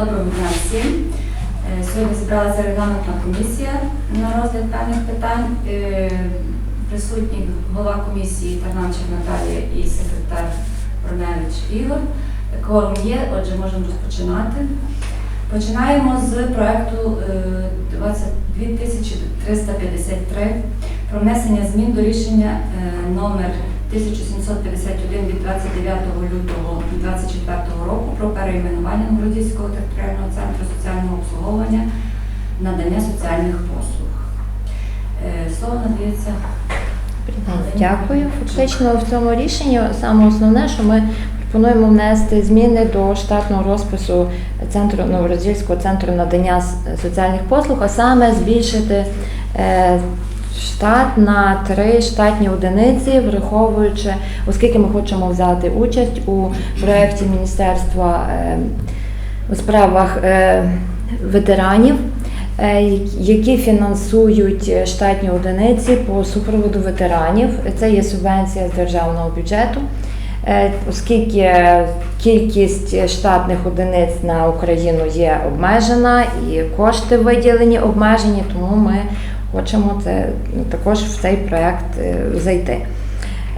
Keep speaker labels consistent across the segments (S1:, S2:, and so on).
S1: Доброго дня всім. Е, Сьогодні зібралася регламентна комісія на розгляд певних питань. Е, Присутні голова комісії Тарнанчик Наталія і секретар Броневич Ігор. Кворум є, отже, можемо розпочинати. Починаємо з проекту е, 22353 про внесення змін до рішення е, номер 1751 від 29 лютого 2024 року про перейменування Новгородського територіального центру соціального обслуговування надання соціальних послуг. Е, Слово надається.
S2: Дякую. Фактично в цьому рішенні саме основне, що ми пропонуємо внести зміни до штатного розпису центру Новороздільського центру надання соціальних послуг, а саме збільшити е, штат на три штатні одиниці, враховуючи, оскільки ми хочемо взяти участь у проєкті Міністерства е, у справах е, ветеранів, е, які фінансують штатні одиниці по супроводу ветеранів. Це є субвенція з державного бюджету. Е, Оскільки кількість штатних одиниць на Україну є обмежена і кошти виділені обмежені, тому ми хочемо це також в цей проект е, зайти.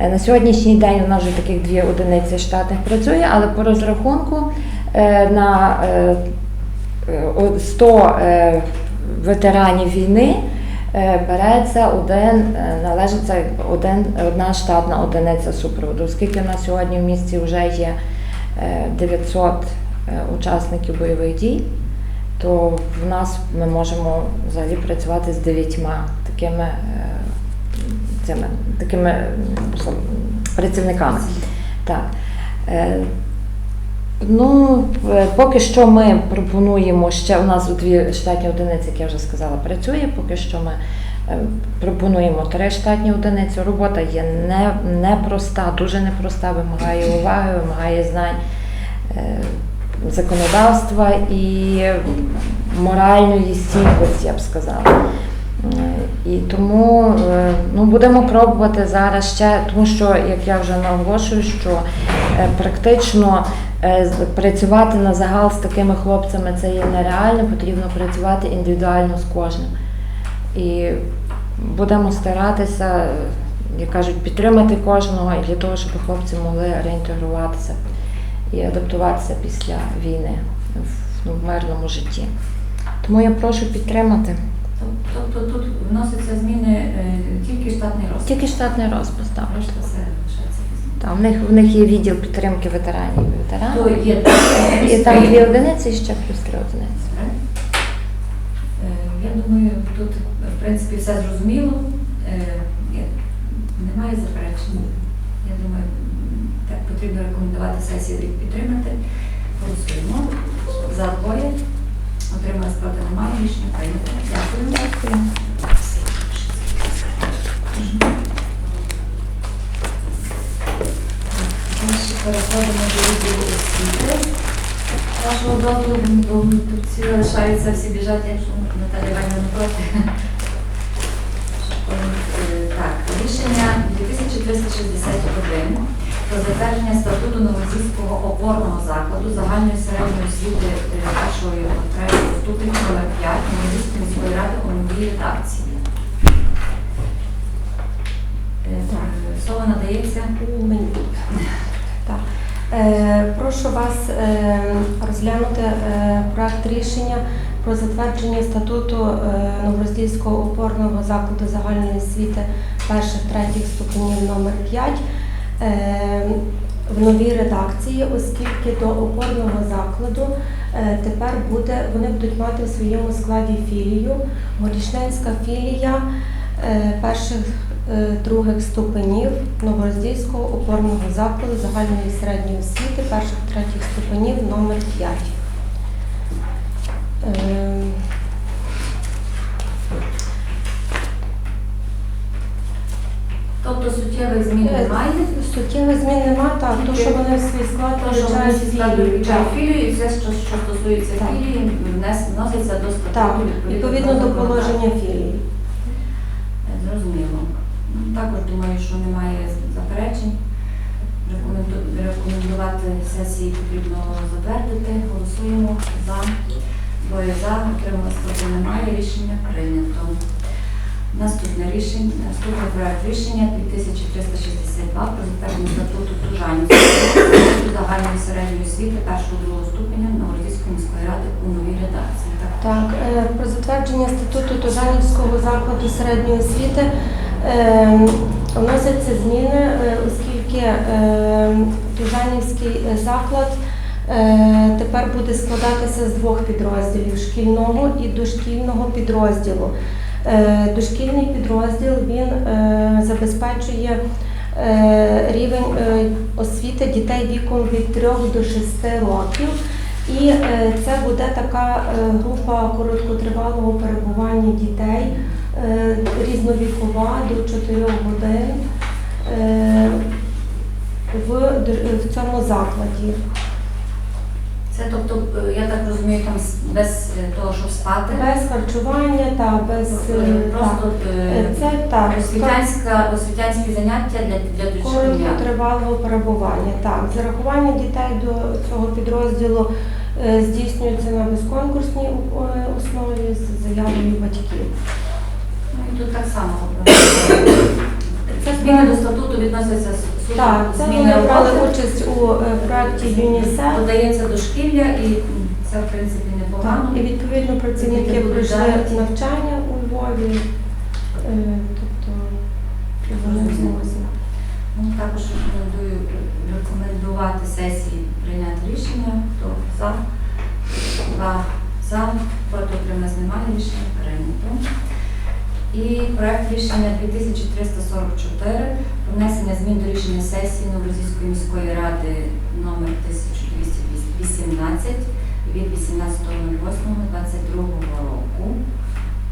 S2: Е, На сьогоднішній день у нас вже таких дві одиниці штатних працює, але по розрахунку е, на е, е, о- 100 е, ветеранів війни береться один, належиться один, одна штатна одиниця супроводу. Оскільки на сьогодні в місті вже є е, 900 е, учасників бойових дій, то в нас ми можемо взагалі працювати з дев'ятьма такими, е, цими, такими працівниками. Так. Е, Ну, поки що ми пропонуємо ще у нас дві штатні одиниці, як я вже сказала, працює. Поки що ми е, пропонуємо три штатні одиниці. Робота є не, непроста, дуже непроста, вимагає уваги, вимагає знань законодавства і моральної стійкості, я б сказала. Е, І тому е, ну, будемо пробувати зараз ще, тому що, як я вже наголошую, що е, практично працювати на загал з такими хлопцями це є нереально, потрібно працювати індивідуально з кожним. І будемо старатися, як кажуть, підтримати кожного для того, щоб хлопці могли реінтегруватися і адаптуватися після війни в, ну, в мирному житті. Тому я прошу підтримати.
S1: Тобто тут вносяться зміни е, тільки штатний розпис.
S2: Тільки штатний розпис, так. Там, в, них, в них є відділ підтримки ветеранів і ветеранів.
S1: є
S2: І там дві одиниці і ще плюс три одиниці.
S1: Е, Я думаю, тут в принципі все зрозуміло. Е, Немає заперечень. Я думаю, потрібно рекомендувати сесії підтримати. Голосуємо. За двоє. Отримали спроти немає. Рішення прийнято. Дякую.
S2: Дякую.
S1: Переходимо до відділу освіти. Вашого дозволу, тут лишаються, всі біжать, якщо Наталія Іванівна не проти. Так, рішення 2361 про затвердження статуту Новозійського опорного закладу загальної середньої освіти е, першого і третього ступеня номер 5 Новозійської міської ради у новій редакції. Слово надається.
S3: Мені. Так. Е, Прошу вас е, розглянути проект рішення про затвердження статуту Новороздільського опорного закладу загальної освіти перших третіх ступенів номер 5 е, в новій редакції, оскільки до опорного закладу е, тепер буде, вони будуть мати в своєму складі філію, Горішненська філія е, перших е, других ступенів Новороздільського опорного закладу загальної середньої освіти перших третіх ступенів номер 5.
S1: Тобто суттєвих змін
S3: Е,
S1: немає.
S3: Суттєвих змін немає, так, то, що вони в свій склад включають філію.
S1: філію, і все, що, що стосується
S3: Так.
S1: філії, внес- вноситься до статуту
S3: Так, відповідно до положення філії.
S1: Е, Зрозуміло. Ну, Також думаю, що немає заперечень. рекоменду- рекомендувати сесії потрібно затвердити. Голосуємо за. Двоє за, отрималось проти немає. Рішення прийнято. Наступне рішення, наступний проект рішення 2362 про затвердження статуту Тужанівської загальної середньої освіти першого другого ступеня Новорозійської міської ради у новій редакції. Так,
S3: Так, е, про затвердження статуту Тужанівського закладу середньої освіти е, вносяться зміни, е, оскільки е, Тужанівський заклад е, тепер буде складатися з двох підрозділів шкільного і дошкільного підрозділу. Е, Дошкільний підрозділ він е, забезпечує е, рівень освіти дітей віком від 3 до 6 років. І це буде така група короткотривалого перебування дітей різновікова до 4 годин в цьому закладі.
S1: Це тобто, е, я так розумію, там без е, того, щоб спати.
S3: Без харчування та без е,
S1: Е, Просто
S3: це так
S1: освітянська, освітянські заняття для, для дошкільня.
S3: короткотривалого перебування. Так, зарахування дітей до цього підрозділу здійснюється на безконкурсній основі з заявою батьків.
S1: Ну і тут так само. Зміни до статуту відносяться з
S3: Так, це
S1: зміни
S3: брали участь у е, проєкті ЮНІСЕФ.
S1: Додається дошкілля і це в принципі непогано.
S3: І відповідно працівники
S1: будуть
S3: пройшли навчання у Львові, е, тобто вони в змозі.
S1: Ну, також рекомендую рекомендувати сесії прийняти рішення. Хто за? Два за, проти утримались немає, рішення прийнято. І проект рішення 2344 про внесення змін до рішення сесії Новорозійської міської ради номер 1218 від 18.08.22 року.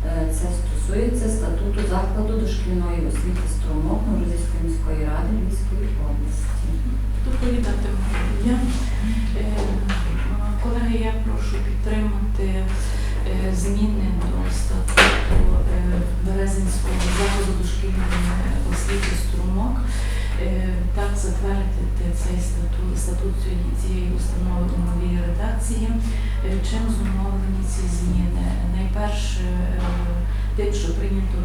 S1: Е, Це стосується статуту закладу дошкільної освіти струмок Новорозійської міської ради Львівської області.
S4: Доповідати можу. Е, Колеги, я прошу підтримати зміни до статуту е, Березинського закладу дошкільної освіти струмок. Е, Так, затвердити цей статут, статут цієї- установи у новій редакції. Е, Чим зумовлені ці зміни? Найперше, е, тим, що прийнято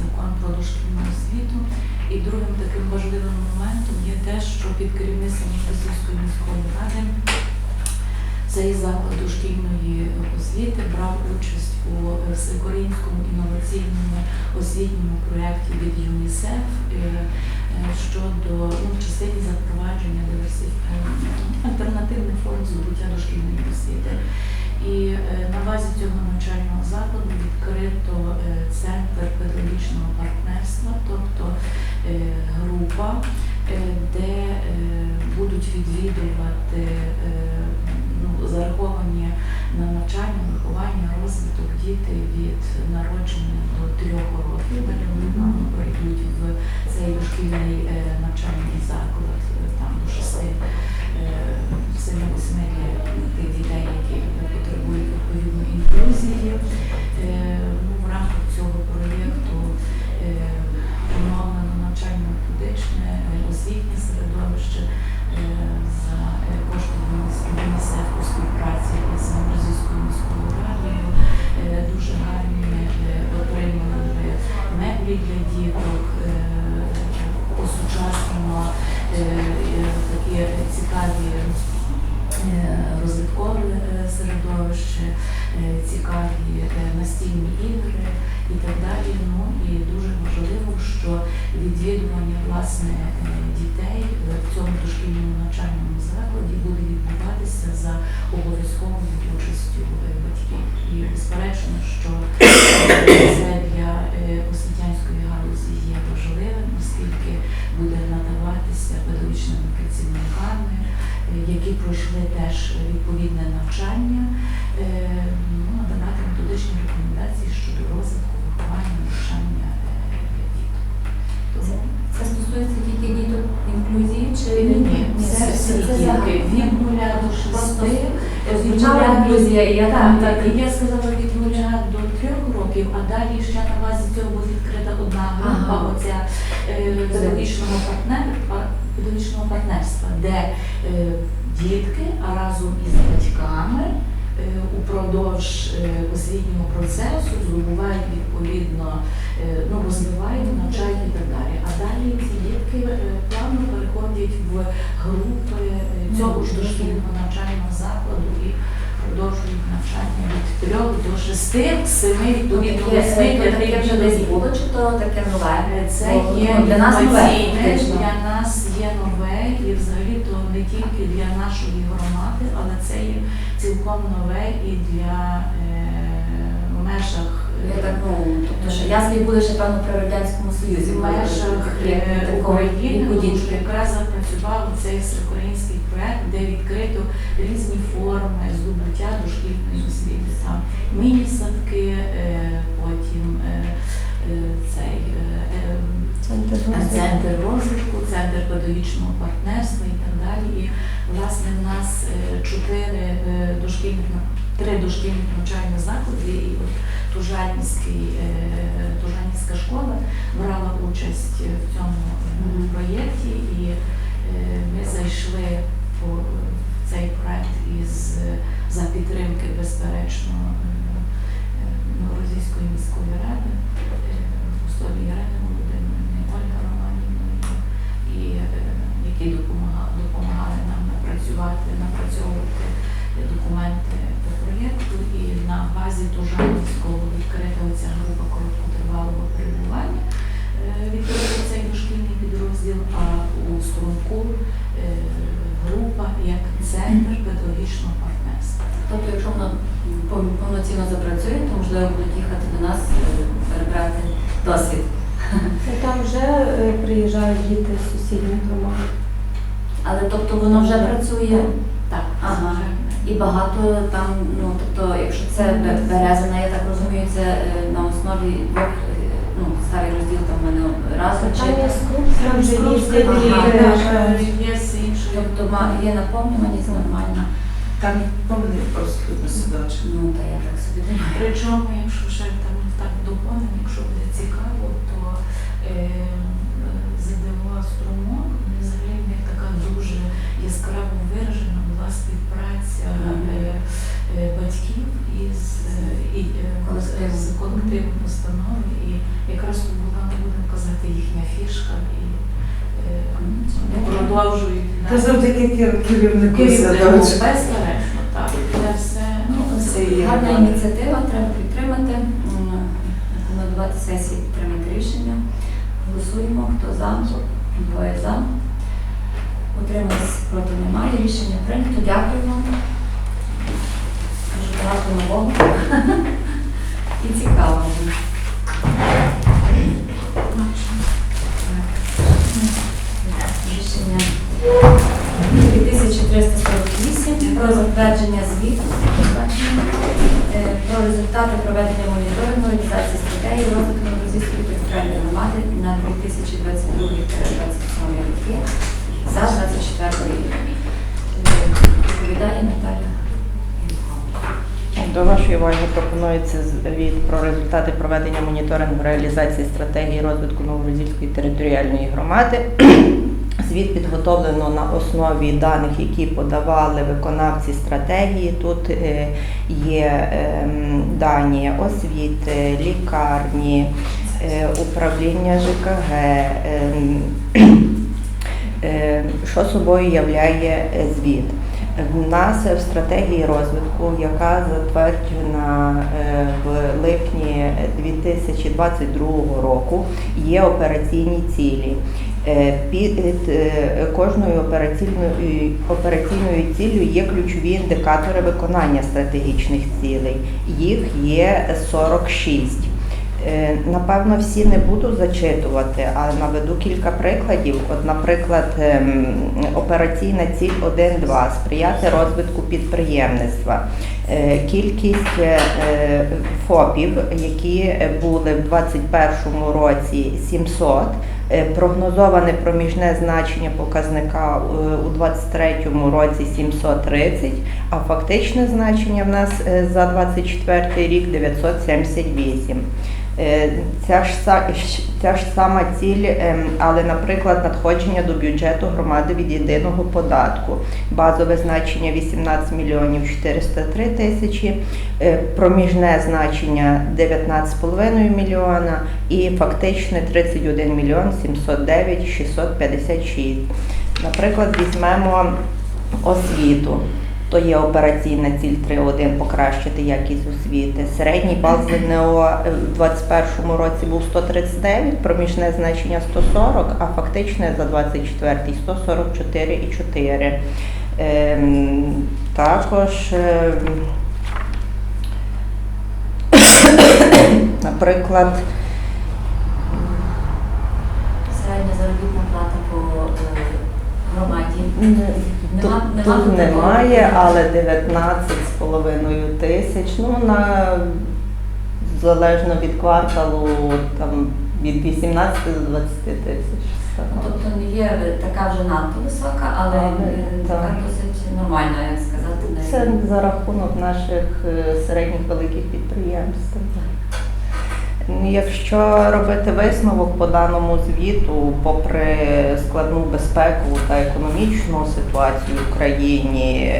S4: закон про дошкільну освіту. І другим таким важливим моментом є те, що під керівництвом Російської міської ради цей заклад дошкільної освіти брав участь у всеукраїнському інноваційному освітньому проєкті від ЮНІСЕФ е, е, щодо ну, частині запровадження е, альтернативних форм здобуття дошкільної освіти. І на базі цього навчального закладу відкрито центр педагогічного партнерства, тобто група, де будуть відвідувати ну, зараховані на навчання, виховання, розвиток діти від народження до трьох років. Далі вони плавно пройдуть в цей дошкільний е, навчальний заклад е, там до шести. е, семи-восьми тих дітей, які потребують відповідно інклюзії. Ну, в рамках цього проєкту оновлено навчально-методичне освітнє середовище меблі для діток, е, осучаснено е, е, такі цікаві розвиткове середовище, цікаві настільні ігри і так далі. Ну і дуже важливо, що відвідування власне дітей в цьому дошкільному навчальному закладі буде відбуватися за обов'язковою участю батьків. І безперечно, що це які пройшли теж відповідне навчання, е, ну, надавати методичні рекомендації щодо розвитку, виховання, навчання е, діток. Тому
S1: Це стосується тільки діток інклюзії чи
S4: ні, ні, це всі
S1: загально?
S4: від нуля до шести.
S1: звучала інклюзія, і я там
S4: так, і я сказала від нуля до трьох років, а далі ще на базі цього відкрита одна група,
S1: Ага.
S4: оця е, педагогічного партнерства, педагогічного партнерства, де е, дітки разом із батьками е, упродовж е, освітнього процесу здобувають відповідно, ну, розвивають, навчають і так далі. А далі ці дітки плавно переходять в групи цього ж дошкільного навчального закладу і продовжують навчання від трьох до шести, семи, до
S1: Таке,
S4: восьми,
S1: е, таке вже десь було, чи то таке нове?
S4: Е, Це є
S1: для нас нове.
S4: для нас є нове і взагалі то не тільки для нашої громади, але це є цілком нове і для е, в межах
S1: Я
S4: е,
S1: так, ну, тобто, що яслі були ще певно при Радянському Союзі.
S4: в межах е,
S1: такого
S4: України, якраз запрацював цей всеукраїнський проект, де відкрито різні форми здобуття дошкільної освіти. Там міні-садки, е, потім е, е, цей е, е,
S3: Центр розвитку.
S4: центр розвитку, центр педагогічного партнерства і так далі. І власне в нас е, чотири е, дошкільних три дошкільних навчальних заклади, і от е, Тужанівська школа брала участь в цьому проєкті, і ми зайшли по е, цей проект із за підтримки, безперечно, Новорозійської міської ради, е, Густові і е, які допомагали, допомагали нам напрацювати, напрацьовувати документи по проєкту. І на базі Тужанівського відкрита ця група короткотривалого перебування. Е, цей дошкільний підрозділ, а у струнку е, група як центр педагогічного партнерства.
S1: Тобто, якщо пов- повноцінно запрацює, то можливо будуть тобто воно вже працює
S4: Так,
S1: Ага. і багато там, ну тобто, якщо це Бе- березина, я так розумію, це е, на основі двох, е, ну, старий розділ там в мене разом чи.
S3: Там є вже
S4: з.
S1: Тобто є наповнюваність нормальна.
S5: Там повний просто сидочок.
S1: Ну, та я так собі думаю.
S4: Причому, якщо ще там так доповнено, якщо буде цікаво, то е, ЗДО струмок взагалі в них така дуже яскраво виражена була співпраця е, е, батьків із е, з колективом постанови. І якраз тут була, будемо казати, їхня фішка і е, продовжують
S5: Та завдяки кер- керівнику.
S4: Безперечно, так. Це все
S1: Ну, гарна ініціатива, треба підтримати. Рекомендувати сесії підтримати рішення. Голосуємо, хто за, двоє за. Утримались проти немає. Рішення прийнято. Дякую вам. Дуже багато нового. І цікаво. Рішення 2348 про затвердження звіту е, про результати проведення моніторингу реалізації стратегії розвитку територіальної на 2022-2027 роки за 24 рік. Відповідає Наталя.
S6: До вашої уваги пропонується звіт про результати проведення моніторингу реалізації стратегії розвитку Новороздільської територіальної громади. Звіт підготовлено на основі даних, які подавали виконавці стратегії. Тут е, є ем, дані освіти, лікарні, управління ЖКГ. ем, е, Що собою являє е, звіт? В нас в стратегії розвитку, яка затверджена е, в липні 2022 року, є операційні цілі. Е, Під е, кожною операційною операційною ціллю є ключові індикатори виконання стратегічних цілей. Їх є 46. Е, Напевно, всі не буду зачитувати, а наведу кілька прикладів. От, наприклад, ем, операційна ціль 1.2 сприяти розвитку підприємництва. Е, Кількість е, ФОПів, які були в 2021 році 700, е, прогнозоване проміжне значення показника у 2023 році 730, а фактичне значення в нас за 2024 рік 978. Е, Ця ж, ця ж сама ціль, ем, але, наприклад, надходження до бюджету громади від єдиного податку. Базове значення 18 мільйонів 403 тисячі, е, проміжне значення 19,5 мільйона і фактичне 31 мільйон 709 656. Наприклад, візьмемо освіту. То є операційна ціль 3.1 покращити якість освіти. Середній бал ЗНО в 2021 році був 139, проміжне значення 140, а фактичне за 24 144,4. Ем, також, ем, наприклад,
S1: Середня заробітна плата по е, громаді.
S6: Тут,
S1: Нема- нема
S6: тут
S1: тут
S6: немає, але 19 з половиною тисяч. Ну, на залежно від кварталу, там від 18 до 20 тисяч.
S1: Ну, Тобто не є така вже надто висока, але е, така
S6: так.
S1: досить нормальна, як сказати.
S6: Це за рахунок наших е, середніх великих підприємств. Ну, Якщо робити висновок по даному звіту, попри складну безпекову та економічну ситуацію в Україні,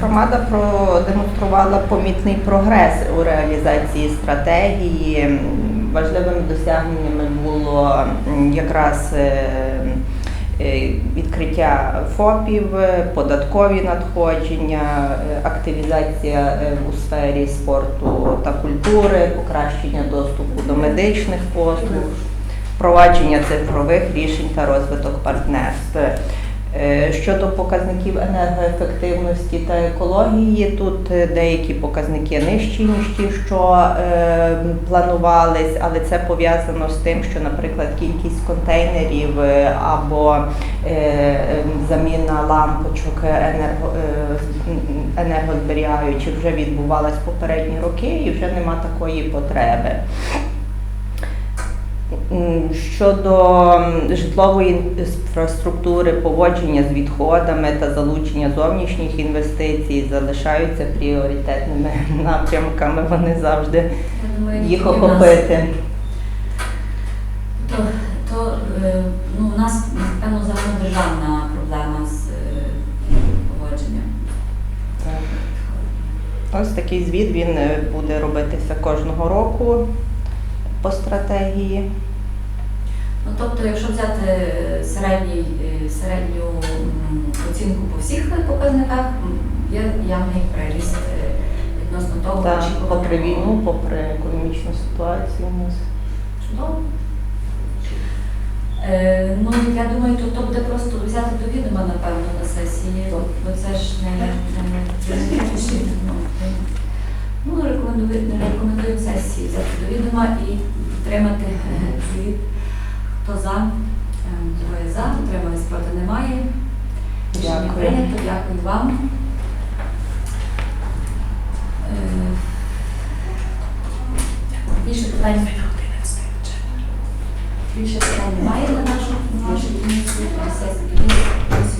S6: громада продемонструвала помітний прогрес у реалізації стратегії. Важливими досягненнями було якраз е, відкриття ФОПів, е, податкові надходження, е, активізація е, у сфері спорту та культури, покращення доступу до медичних послуг, впровадження цифрових рішень та розвиток партнерств. Е, Щодо показників енергоефективності та екології, тут е, деякі показники нижчі, ніж ті, що е, планувались, але це пов'язано з тим, що, наприклад, кількість контейнерів або е, е, заміна лампочок енерго, енергозберігаючих вже відбувалась попередні роки і вже нема такої потреби. Щодо житлової інфраструктури, поводження з відходами та залучення зовнішніх інвестицій залишаються пріоритетними напрямками. Вони завжди
S1: думаю,
S6: їх охопити.
S1: То, то е, ну, у нас, напевно, загальнодержавна проблема з е, поводженням.
S6: Ось такий звіт він е, буде робитися кожного року по стратегії.
S1: Ну, тобто, якщо взяти е, середній, е, середню оцінку по всіх показниках, є явний приріст е, відносно того,
S6: Та
S1: очікуваного.
S6: попри війну, попри економічну ситуацію у нас.
S1: Чудово. Е, ну, я думаю, то, то буде просто взяти до відома, напевно, на сесії, бо це ж не, не, не, не рішення. Ну, е, ну, рекомендую, рекомендую сесії взяти до відома і підтримати е, звіт. Хто за, двоє за, утримались проти немає. Рішення
S6: Дякую.
S1: прийнято, дякую вам. Е, Більше питань. Більше питань немає на нашу на нашій комісії. Сесії